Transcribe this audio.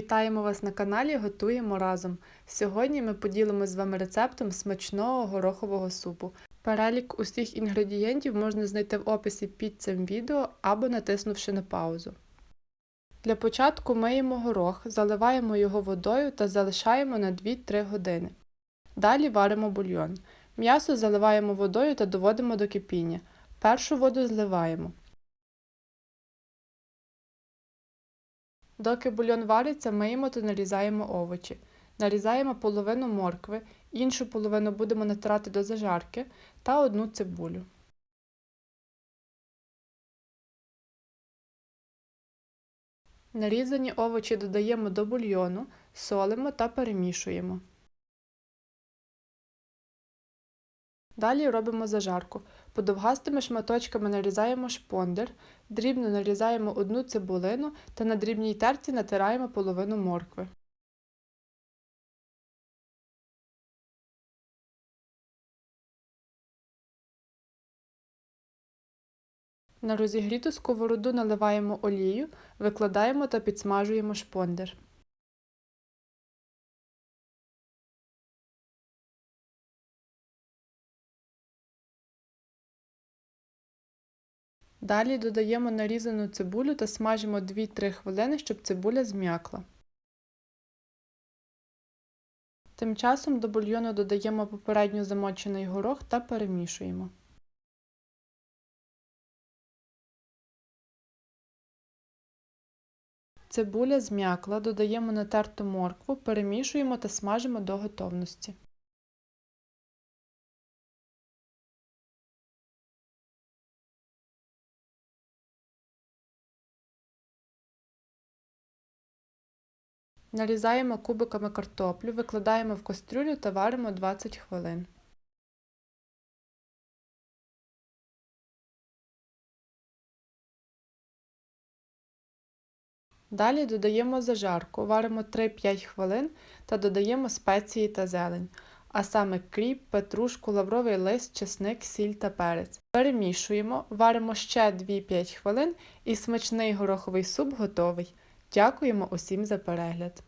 Вітаємо вас на каналі Готуємо разом. Сьогодні ми поділимося з вами рецептом смачного горохового супу. Перелік усіх інгредієнтів можна знайти в описі під цим відео або натиснувши на паузу. Для початку миємо горох, заливаємо його водою та залишаємо на 2-3 години. Далі варимо бульйон. М'ясо заливаємо водою та доводимо до кипіння. Першу воду зливаємо. Доки бульйон вариться, миємо та нарізаємо овочі. Нарізаємо половину моркви, іншу половину будемо натирати до зажарки та одну цибулю. Нарізані овочі додаємо до бульйону, солимо та перемішуємо. Далі робимо зажарку. Подовгастими шматочками нарізаємо шпондер, дрібно нарізаємо одну цибулину та на дрібній терці натираємо половину моркви. На розігріту сковороду наливаємо олію, викладаємо та підсмажуємо шпондер. Далі додаємо нарізану цибулю та смажимо 2-3 хвилини, щоб цибуля зм'якла. Тим часом до бульйону додаємо попередньо замочений горох та перемішуємо. Цибуля зм'якла, додаємо натерту моркву, перемішуємо та смажимо до готовності. Нарізаємо кубиками картоплю, викладаємо в кастрюлю та варимо 20 хвилин. Далі додаємо зажарку, варимо 3-5 хвилин та додаємо спеції та зелень, а саме кріп, петрушку, лавровий лист, чесник, сіль та перець. Перемішуємо, варимо ще 2-5 хвилин і смачний гороховий суп готовий. Дякуємо усім за перегляд!